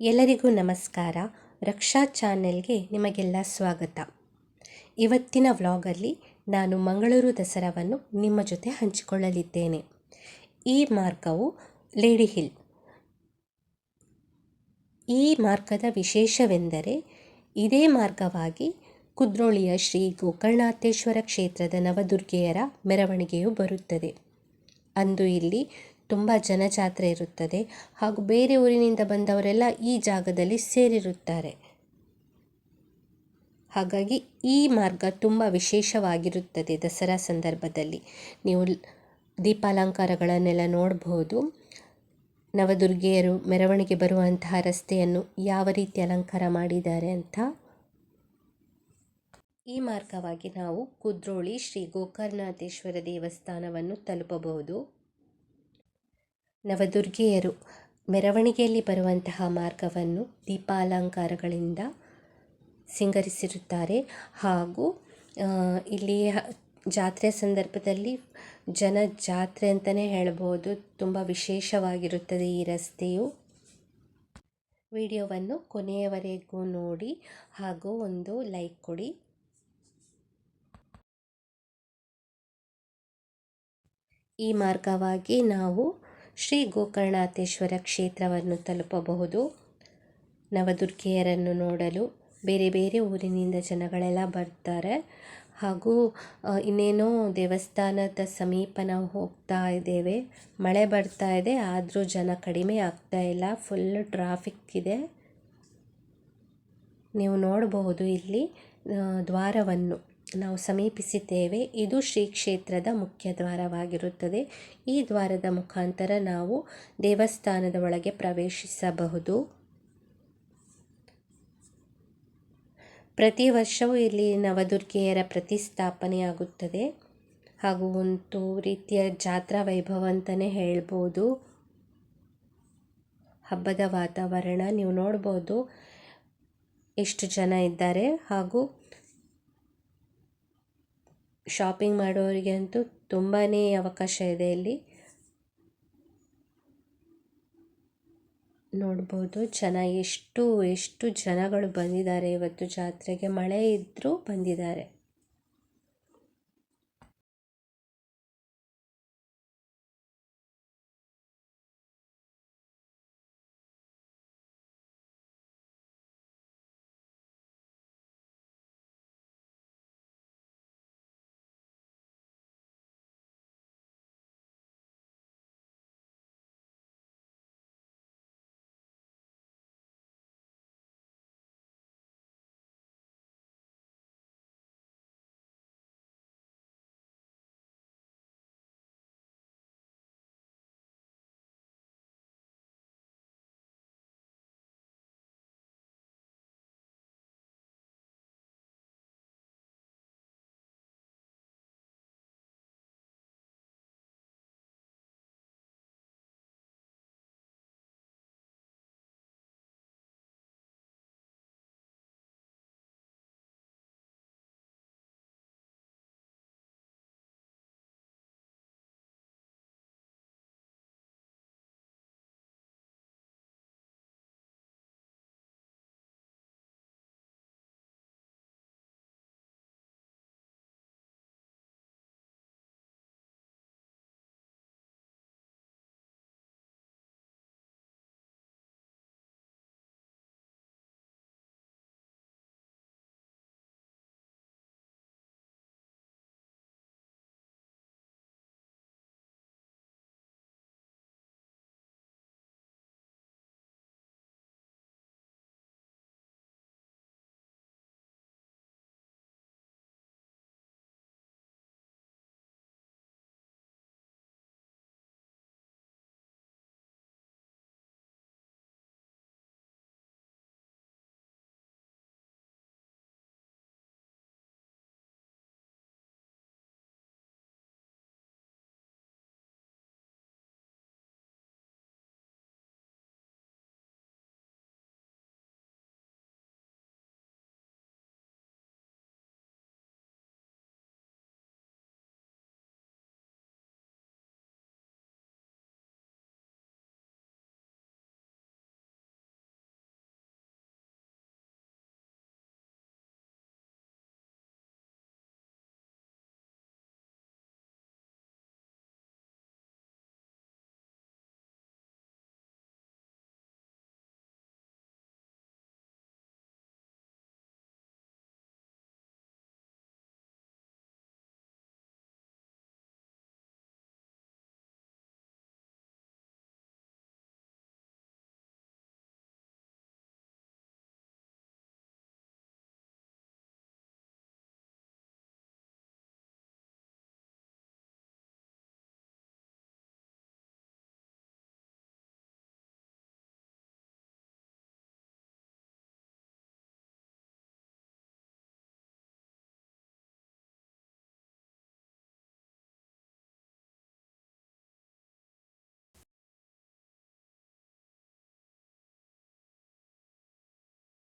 ಎಲ್ಲರಿಗೂ ನಮಸ್ಕಾರ. ರಕ್ಷಾ ಚಾನೆಲ್ಗೆ ನಿಮಗೆಲ್ಲ ಸ್ವಾಗತ. ಇವತ್ತಿನ ವ್ಲಾಗಲ್ಲಿ ನಾನು ಮಂಗಳೂರು ದಸರಾವನ್ನು ನಿಮ್ಮ ಜೊತೆ ಹಂಚಿಕೊಳ್ಳಲಿದ್ದೇನೆ. ಈ ಮಾರ್ಗವು ಲೇಡಿ ಹಿಲ್. ಈ ಮಾರ್ಗದ ವಿಶೇಷವೆಂದರೆ ಇದೇ ಮಾರ್ಗವಾಗಿ ಕುದ್ರೋಳಿಯ ಶ್ರೀ ಗೋಕರ್ಣಾಥೇಶ್ವರ ಕ್ಷೇತ್ರದ ನವದುರ್ಗೆಯರ ಮೆರವಣಿಗೆಯು ಬರುತ್ತದೆ. ಅಂದು ಇಲ್ಲಿ ತುಂಬ ಜನಜಾತ್ರೆ ಇರುತ್ತದೆ ಹಾಗೂ ಬೇರೆ ಊರಿನಿಂದ ಬಂದವರೆಲ್ಲ ಈ ಜಾಗದಲ್ಲಿ ಸೇರಿರುತ್ತಾರೆ. ಹಾಗಾಗಿ ಈ ಮಾರ್ಗ ತುಂಬ ವಿಶೇಷವಾಗಿರುತ್ತದೆ ದಸರಾ ಸಂದರ್ಭದಲ್ಲಿ. ನೀವು ದೀಪಾಲಂಕಾರಗಳನ್ನೆಲ್ಲ ನೋಡಬಹುದು ನವದುರ್ಗೆಯರು ಮೆರವಣಿಗೆ ಬರುವಂತಹ ರಸ್ತೆಯನ್ನು ಯಾವ ರೀತಿ ಅಲಂಕಾರ ಮಾಡಿದ್ದಾರೆ ಅಂತ. ಈ ಮಾರ್ಗವಾಗಿ ನಾವು ಕುದ್ರೋಳಿ ಶ್ರೀ ಗೋಕರ್ಣಾಥೇಶ್ವರ ದೇವಸ್ಥಾನವನ್ನು ತಲುಪಬಹುದು. ನವದುರ್ಗೆಯರು ಮೆರವಣಿಗೆಯಲ್ಲಿ ಬರುವಂತಹ ಮಾರ್ಗವನ್ನು ದೀಪಾಲಂಕಾರಗಳಿಂದ ಸಿಂಗರಿಸಿರುತ್ತಾರೆ. ಹಾಗೂ ಇಲ್ಲಿ ಜಾತ್ರೆ ಸಂದರ್ಭದಲ್ಲಿ ಜನ ಜಾತ್ರೆ ಅಂತಲೇ ಹೇಳ್ಬೋದು ತುಂಬ ವಿಶೇಷವಾಗಿರುತ್ತದೆ ಈ ರಸ್ತೆಯು. ವಿಡಿಯೋವನ್ನು ಕೊನೆಯವರೆಗೂ ನೋಡಿ ಹಾಗೂ ಒಂದು ಲೈಕ್ ಕೊಡಿ. ಈ ಮಾರ್ಗವಾಗಿ ನಾವು ಶ್ರೀ ಗೋಕರ್ಣಾಥೇಶ್ವರ ಕ್ಷೇತ್ರವನ್ನು ತಲುಪಬಹುದು. ನವದುರ್ಗೆಯರನ್ನು ನೋಡಲು ಬೇರೆ ಬೇರೆ ಊರಿನಿಂದ ಜನಗಳೆಲ್ಲ ಬರ್ತಾರೆ. ಹಾಗೂ ಇನ್ನೇನೋ ದೇವಸ್ಥಾನದ ಸಮೀಪ ನಾವು ಹೋಗ್ತಾ ಇದ್ದೇವೆ. ಮಳೆ ಬರ್ತಾ ಇದೆ, ಆದರೂ ಜನ ಕಡಿಮೆ ಆಗ್ತಾ ಇಲ್ಲ. ಫುಲ್ ಟ್ರಾಫಿಕ್ ಇದೆ. ನೀವು ನೋಡಬಹುದು ಇಲ್ಲಿ ದ್ವಾರವನ್ನು. ನಾವು ಸಮೀಪಿಸಿದ್ದೇವೆ. ಇದು ಶ್ರೀ ಕ್ಷೇತ್ರದ ಮುಖ್ಯ ದ್ವಾರವಾಗಿರುತ್ತದೆ. ಈ ದ್ವಾರದ ಮುಖಾಂತರ ನಾವು ದೇವಸ್ಥಾನದ ಒಳಗೆ ಪ್ರವೇಶಿಸಬಹುದು. ಪ್ರತಿ ವರ್ಷವೂ ಇಲ್ಲಿ ನವದುರ್ಗೆಯರ ಪ್ರತಿಸ್ಥಾಪನೆಯಾಗುತ್ತದೆ ಹಾಗೂ ಒಂದು ರೀತಿಯ ಜಾತ್ರಾ ವೈಭವ ಅಂತಲೇ ಹೇಳ್ಬೋದು. ಹಬ್ಬದ ವಾತಾವರಣ ನೀವು ನೋಡ್ಬೋದು. ಎಷ್ಟು ಜನ ಇದ್ದಾರೆ. ಹಾಗೂ ಶಾಪಿಂಗ್ ಮಾಡೋರಿಗೆ ಅಂತೂ ತುಂಬಾ ಅವಕಾಶ ಇದೆ ಇಲ್ಲಿ. ನೋಡ್ಬೋದು ಜನ ಎಷ್ಟು ಎಷ್ಟು ಜನಗಳು ಬಂದಿದ್ದಾರೆ ಇವತ್ತು ಜಾತ್ರೆಗೆ. ಮಳೆ ಇದ್ದರೂ ಬಂದಿದ್ದಾರೆ.